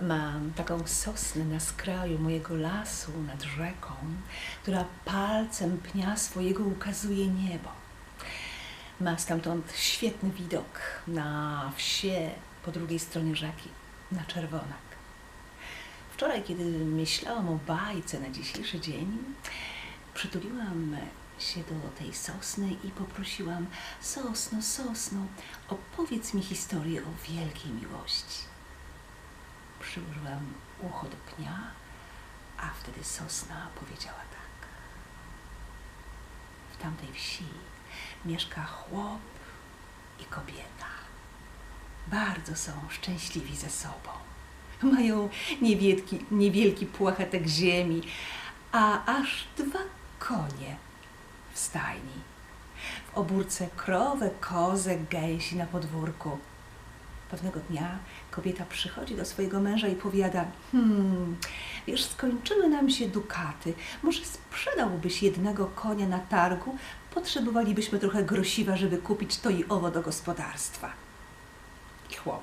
Mam taką sosnę na skraju mojego lasu nad rzeką, która palcem pnia swojego ukazuje niebo. Ma stamtąd świetny widok na wsie po drugiej stronie rzeki, na Czerwonak. Wczoraj, kiedy myślałam o bajce na dzisiejszy dzień, przytuliłam się do tej sosny i poprosiłam: Sosno, sosno, opowiedz mi historię o wielkiej miłości. Przyłożyłam ucho do pnia, a wtedy sosna powiedziała tak. W tamtej wsi mieszka chłop i kobieta. Bardzo są szczęśliwi ze sobą. Mają niewielki, niewielki płachetek ziemi, a aż dwa konie w stajni. W obórce krowę, kozę, gęsi na podwórku. Pewnego dnia kobieta przychodzi do swojego męża i powiada: Hmm, wiesz, skończyły nam się dukaty. Może sprzedałbyś jednego konia na targu? Potrzebowalibyśmy trochę grosiwa, żeby kupić to i owo do gospodarstwa. I chłop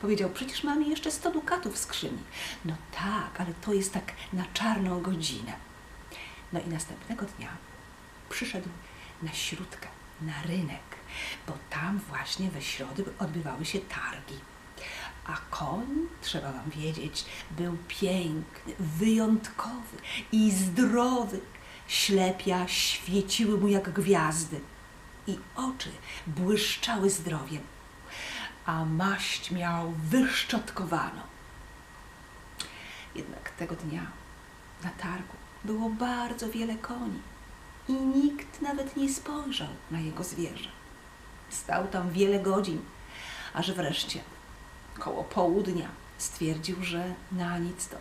powiedział: Przecież mamy jeszcze sto dukatów w skrzyni. No tak, ale to jest tak na czarną godzinę. No i następnego dnia przyszedł na śródkę, na rynek, bo tam właśnie we środę odbywały się targi. A koń, trzeba wam wiedzieć, był piękny, wyjątkowy i zdrowy. Ślepia świeciły mu jak gwiazdy i oczy błyszczały zdrowiem, a maść miał wyszczotkowaną. Jednak tego dnia na targu było bardzo wiele koni i nikt nawet nie spojrzał na jego zwierzę. Stał tam wiele godzin, aż wreszcie, koło południa, stwierdził, że na nic to.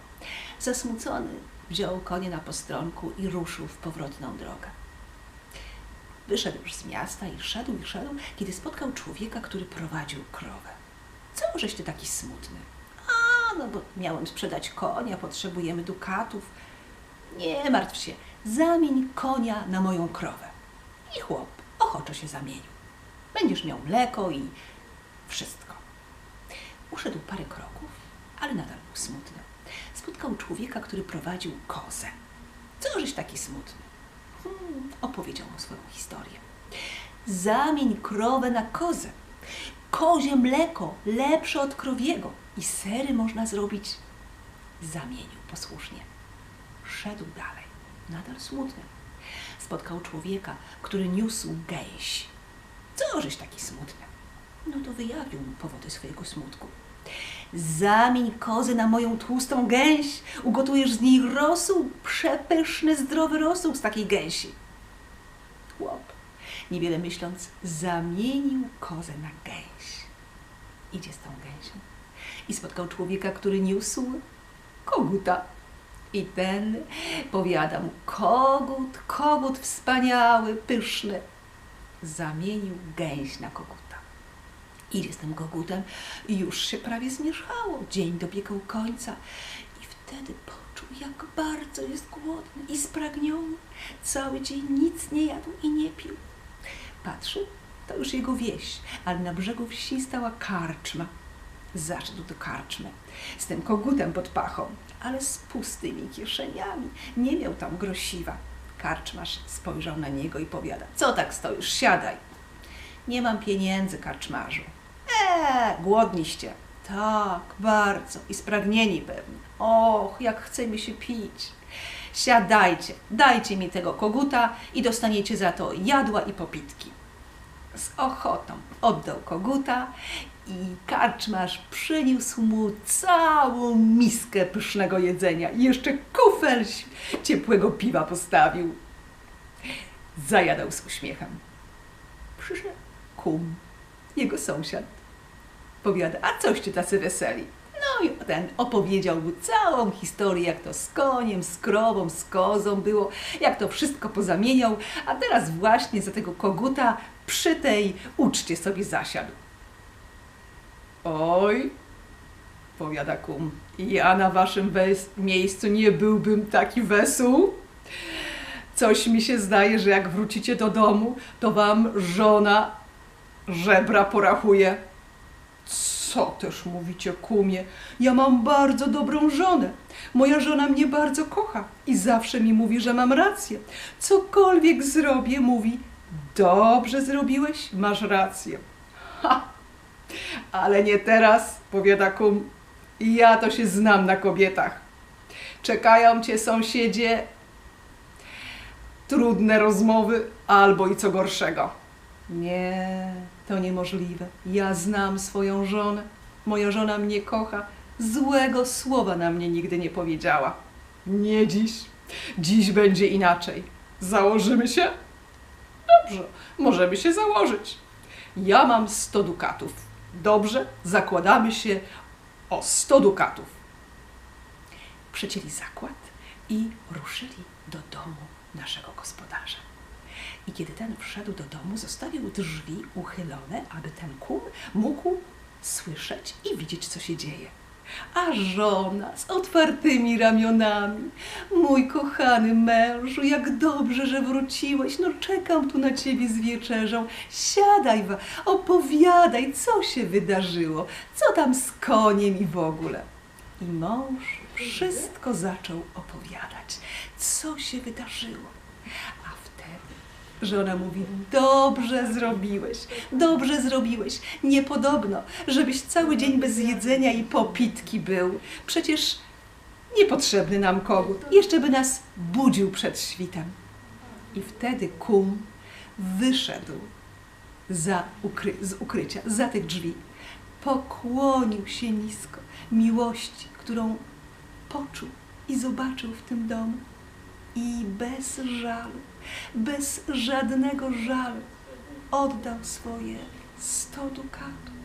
Zasmucony wziął konie na postronku i ruszył w powrotną drogę. Wyszedł już z miasta i szedł i szedł, kiedy spotkał człowieka, który prowadził krowę. Co żeś ty taki smutny? A, no bo miałem sprzedać konia, potrzebujemy dukatów. Nie martw się, zamień konia na moją krowę. I chłop ochoczo się zamienił. Będziesz miał mleko i wszystko. Uszedł parę kroków, ale nadal był smutny. Spotkał człowieka, który prowadził kozę. Co żeś taki smutny? Hmm, opowiedział mu swoją historię. Zamień krowę na kozę. Kozie mleko lepsze od krowiego i sery można zrobić. Zamienił posłusznie. Szedł dalej, nadal smutny. Spotkał człowieka, który niósł gęś. Co żeś taki smutny? No to wyjawił mu powody swojego smutku. Zamień kozy na moją tłustą gęś, ugotujesz z niej rosół, przepyszny, zdrowy rosół z takiej gęsi. Chłop, niewiele myśląc, zamienił kozę na gęś. Idzie z tą gęsią i spotkał człowieka, który niósł koguta. I ten powiada mu, kogut, kogut wspaniały, pyszny. Zamienił gęś na koguta. Z tym kogutem już się prawie zmierzchało. Dzień dobiegał końca i wtedy poczuł, jak bardzo jest głodny i spragniony. Cały dzień nic nie jadł i nie pił. Patrzy, to już jego wieś, ale na brzegu wsi stała karczma. Zaszedł do karczmy z tym kogutem pod pachą, ale z pustymi kieszeniami. Nie miał tam grosiwa. Karczmarz spojrzał na niego i powiada: Co tak stoisz? Siadaj. Nie mam pieniędzy, karczmarzu. Eee, głodniście. Tak, bardzo. I spragnieni pewnie. Och, jak chce mi się pić. Siadajcie, dajcie mi tego koguta i dostaniecie za to jadła i popitki. Z ochotą oddał koguta i karczmarz przyniósł mu całą miskę pysznego jedzenia i jeszcze kufel ciepłego piwa postawił. Zajadał z uśmiechem. Przyszedł kum, jego sąsiad. Powiada, a coście tacy weseli? I ten opowiedział mu całą historię, jak to z koniem, z krową, z kozą było, jak to wszystko pozamieniał, a teraz właśnie za tego koguta przy tej uczcie sobie zasiadł. Oj, powiada kum, ja na waszym miejscu nie byłbym taki wesół. Coś mi się zdaje, że jak wrócicie do domu, to wam żona żebra porachuje. Co też mówicie, kumie? Ja mam bardzo dobrą żonę. Moja żona mnie bardzo kocha i zawsze mi mówi, że mam rację. Cokolwiek zrobię, mówi, dobrze zrobiłeś, masz rację. Ha! Ale nie teraz, powiada kum. Ja to się znam na kobietach. Czekają cię sąsiedzie trudne rozmowy albo i co gorszego. Nie, to niemożliwe. Ja znam swoją żonę. Moja żona mnie kocha. Złego słowa na mnie nigdy nie powiedziała. Nie dziś. Dziś będzie inaczej. Założymy się? Dobrze, możemy się założyć. Ja mam 100 dukatów. Dobrze, zakładamy się o 100 dukatów. Przecięli zakład i ruszyli do domu naszego gospodarza. I kiedy ten wszedł do domu, zostawił drzwi uchylone, aby ten kum mógł słyszeć i widzieć, co się dzieje. A żona z otwartymi ramionami. Mój kochany mężu, jak dobrze, że wróciłeś. No czekam tu na ciebie z wieczerzą. Siadaj, opowiadaj, co się wydarzyło. Co tam z koniem i w ogóle. I mąż wszystko zaczął opowiadać, co się wydarzyło. A wtedy żona mówi: Dobrze zrobiłeś, dobrze zrobiłeś. Niepodobno, żebyś cały dzień bez jedzenia i popitki był. Przecież niepotrzebny nam kogut. Jeszcze by nas budził przed świtem. I wtedy kum wyszedł za ukry- z ukrycia, za tych drzwi. Pokłonił się nisko miłości, którą poczuł i zobaczył w tym domu. I bez żalu, bez żadnego żalu oddał swoje sto dukatów.